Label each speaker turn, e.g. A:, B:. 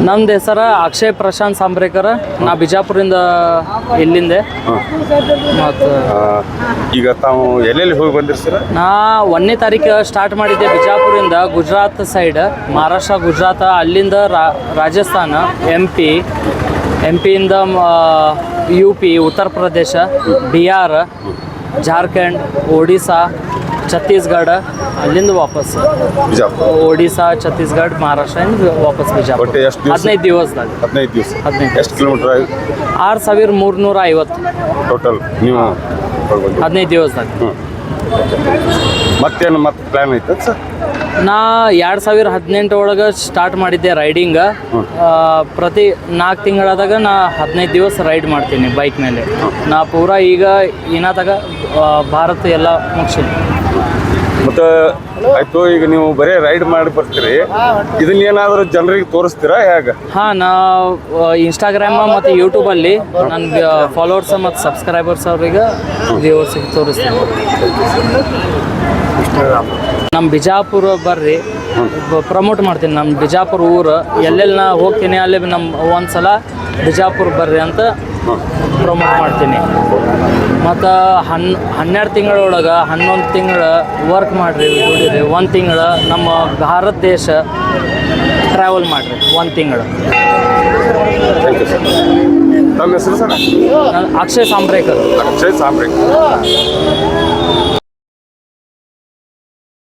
A: ನಮ್ದು ಹೆಸರು ಅಕ್ಷಯ್ ಪ್ರಶಾಂತ್ ಸಾಂಬ್ರೇಕರ್. ನಾ ಬಿಜಾಪುರಿಂದ ಇಲ್ಲಿಂದೆ. ಮತ್ತು
B: ಈಗ ತಾವು ಎಲ್ಲೆಲ್ಲಿ ಹೋಗಿ ಬಂದಿರಿ ಸರ್?
A: ನಾ ಒಂದನೇ ತಾರೀಕು ಸ್ಟಾರ್ಟ್ ಮಾಡಿದ್ದೆ ಬಿಜಾಪುರಿಂದ ಗುಜರಾತ್ ಸೈಡ್ ಮಹಾರಾಷ್ಟ್ರ ಗುಜರಾತ್ ಅಲ್ಲಿಂದ ರಾ- ರಾಜಸ್ಥಾನ ಎಂ ಪಿ ಎಂ ಪಿಯಿಂದ ಯು ಪಿ ಉತ್ತರ ಪ್ರದೇಶ ಬಿಹಾರ ಜಾರ್ಖಂಡ್ ಒಡಿಸ್ಸಾ ಛತ್ತೀಸ್ಗಢ ಅಲ್ಲಿಂದ ವಾಪಸ್.
B: ಬಿಜಾಪುರ.
A: ಒಡಿಸ್ಸಾ ಛತ್ತೀಸ್ಗಢ ಮಹಾರಾಷ್ಟ್ರ ಇಂದ ವಾಪಸ್ ಬಿಜಾಪುರ.
B: ಒಟ್ಟು ಎಷ್ಟು ದಿವ್ಸ?
A: ಹದಿನೈದು ದಿವಸದಾಗ
B: ಹದಿನೈದು ದಿವಸ.
A: ಹದಿನೈದು
B: ಎಷ್ಟು ಕಿಲೋಮೀಟರ್
A: ಆರು ಸಾವಿರ ಮೂರ್ನೂರ ಐವತ್ತು.
B: ಟೋಟಲ್ ನೀವು
A: ಹದಿನೈದು ದಿವಸದಾಗ
B: ಮತ್ತೇನು ಮತ್ತೆ ಪ್ಲ್ಯಾನ್ ಐತೆ ಸರ್?
A: ನಾ ಎರಡು ಸಾವಿರ ಹದಿನೆಂಟು ಒಳಗೆ ಸ್ಟಾರ್ಟ್ ಮಾಡಿದ್ದೆ ರೈಡಿಂಗ ಪ್ರತಿ ನಾಲ್ಕು ತಿಂಗಳಾದಾಗ ನಾ ಹದಿನೈದು ದಿವಸ ರೈಡ್ ಮಾಡ್ತೀನಿ ಬೈಕ್ ಮೇಲೆ. ನಾ ಪೂರಾ ಈಗ ಏನಾದಾಗ ಭಾರತ ಎಲ್ಲ ಮುಗಿಸಿನಿ
B: ಮತ್ತು ಆಯ್ತು, ಈಗ ನೀವು ಬರೀ ರೈಡ್ ಮಾಡಿ ಬರ್ತೀರಿ. ಇದನ್ನ ಏನಾದರೂ ಜನರಿಗೆ ತೋರಿಸ್ತೀರಾ, ಹೇಗೆ?
A: ಹಾಂ ನಾ ಇನ್ಸ್ಟಾಗ್ರಾಮ ಮತ್ತು ಯೂಟ್ಯೂಬಲ್ಲಿ ನನಗೆ ಫಾಲೋವರ್ಸ್ ಮತ್ತು ಸಬ್ಸ್ಕ್ರೈಬರ್ಸ್ ಅವ್ರಿಗೆ ವ್ಯೂವರ್ಸಿಗೆ ತೋರಿಸ್ತೀನಿ. ನಮ್ಮ ಬಿಜಾಪುರ ಬರ್ರಿ ಪ್ರಮೋಟ್ ಮಾಡ್ತೀನಿ. ನಮ್ಮ ಬಿಜಾಪುರ ಊರು ಎಲ್ಲೆಲ್ಲಿ ನಾ ಹೋಗ್ತೀನಿ, ಅಲ್ಲಿ ನಮ್ಮ ಒಂದು ಸಲ ಬಿಜಾಪುರ ಬರ್ರಿ ಅಂತ ಪ್ರಮೋಟ್ ಮಾಡ್ತೀನಿ. ಮತ್ತು ಹನ್ ಹನ್ನೆರಡು ತಿಂಗಳೊಳಗೆ ಹನ್ನೊಂದು ತಿಂಗಳು ವರ್ಕ್ ಮಾಡಿರಿ ದುಡಿರಿ. ಒಂದು ತಿಂಗಳು ನಮ್ಮ ಭಾರತ ದೇಶ ಟ್ರಾವೆಲ್ ಮಾಡಿರಿ ಒಂದು ತಿಂಗಳು.
B: ಹೆಸರು ಸರ್?
A: ಅಕ್ಷಯ್ ಸಾಂಬ್ರೇಕರ್.
B: ಅಕ್ಷಯ್ ಸಾಂಬ್ರೆ